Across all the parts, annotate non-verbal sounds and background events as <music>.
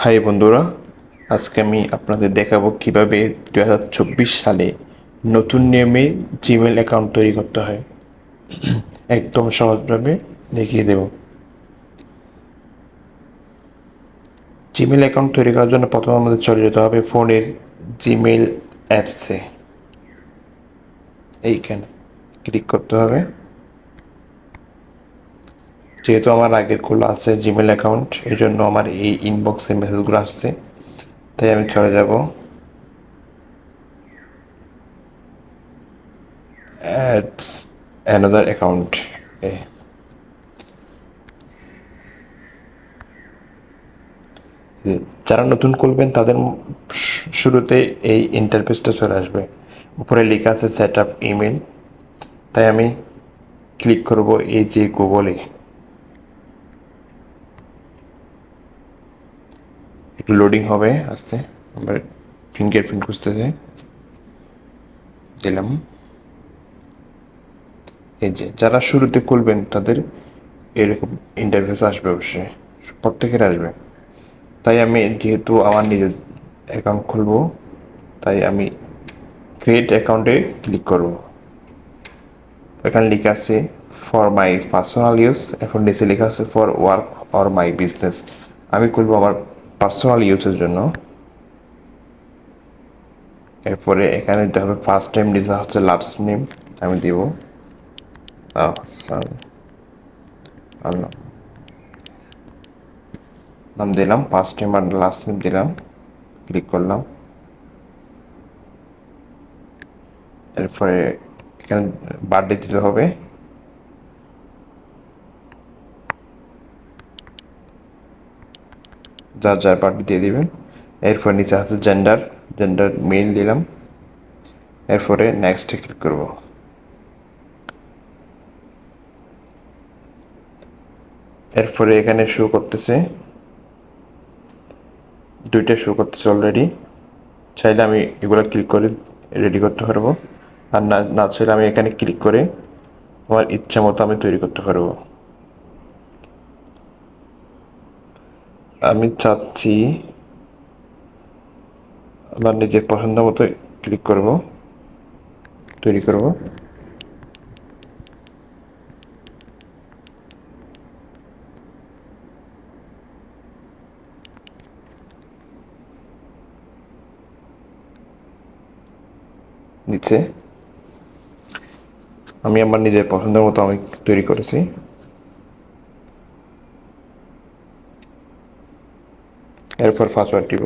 High বন্ধুরা, আজকে আমি আপনাদের দেখাবো কীভাবে দু সালে নতুন নিয়মে জিমেল অ্যাকাউন্ট তৈরি করতে হয়। <clears throat> একদম সহজভাবে দেখিয়ে দেব। জিমেল অ্যাকাউন্ট তৈরি করার জন্য প্রথমে আমাদের চলে যেতে হবে ফোনের জিমেল অ্যাপসে। এইখানে ক্লিক করতে হবে। যেহেতু আমার আগের খোলা আছে জিমেল অ্যাকাউন্ট এই জন্য আমার এই ইনবক্সে মেসেজগুলো আসছে। তাই আমি চলে যাব। অ্যাডস অ্যানাদার অ্যাকাউন্ট এ। যারা নতুন খুলবেন, তাদের শুরুতে এই ইন্টারফেসটা চলে আসবে। উপরে লেখা আছে সেট আপ ইমেল তাই আমি ক্লিক করব এই যে গুগলে একটু লোডিং হবে আস্তে। আমরা ফিঙ্গার প্রিন্ট খুঁজতেছে দিলাম। এই যে, যারা শুরুতে খুলবেন তাদের এরকম ইন্টারফেস আসবে অবশ্যই। প্রত্যেকের আসবে। তাই আমি যেহেতু আমার নিজের অ্যাকাউন্ট খুলবো, তাই আমি ক্রিয়েট অ্যাকাউন্টে ক্লিক করব। এখানে লেখা আছে ফর মাই পার্সোনাল ইউজ এখন নিচে লেখা আছে for work or my business আমি খুলবো আমার পার্সোনাল ইউজের জন্য। এরপরে এখানে দিতে হবে ফার্স্ট টাইম দিতে হচ্ছে লাস্ট নেম আমি দিব। নাম দিলাম ফার্স্ট টাইম আর লাস্ট নেম দিলাম। ক্লিক করলাম। এরপরে এখানে বার্থডে দিতে হবে। যার যার পার্টি দিয়ে দিবেন। এরপর নিচে আছে জেন্ডার জেন্ডার মেল দিলাম। এরপরে নেক্সটে ক্লিক করব। এরপরে এখানে শো করতেছে। দুইটা শো করতেছে অলরেডি চাইলে আমি এগুলো ক্লিক করে রেডি করতে পারব। আর না না চাইলে আমি এখানে ক্লিক করে আমার ইচ্ছা মতো আমি তৈরি করতে পারব। আমি চাচ্ছি আমার নিজের পছন্দ মতো ক্লিক করব, তৈরি করব। নিচে। আমি আমার নিজের পছন্দের মতো আমি তৈরি করেছি। এরপর পাসওয়ার্ড দিব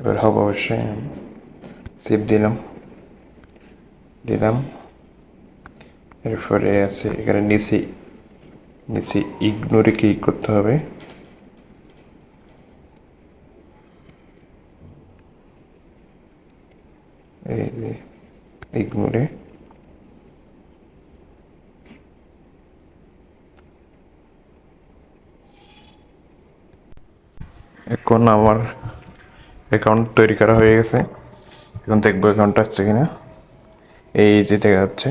এবার হবে অবশ্যই সেভ দিলাম। দিলাম। এরপরে আছে এখানে নিচে নিচে ইগনোরে ক্লিক করতে হবে। এই যে ইগনোরে এখন আমার অ্যাকাউন্ট তৈরি করা হয়ে গেছে। এখন দেখব অ্যাকাউন্টটা আসছে কিনা। এই যে দেখা যাচ্ছে।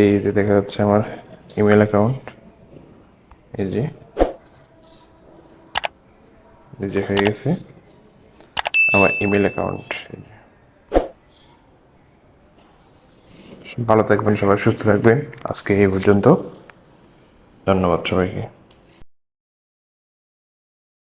এই যে দেখা যাচ্ছে আমার ইমেল অ্যাকাউন্ট এই যে। এই যে হয়ে গেছে। আমার ইমেল অ্যাকাউন্ট ভালো থাকবেন সবাই সুস্থ থাকবেন। আজকে এই পর্যন্ত। ধন্যবাদ সবাইকে।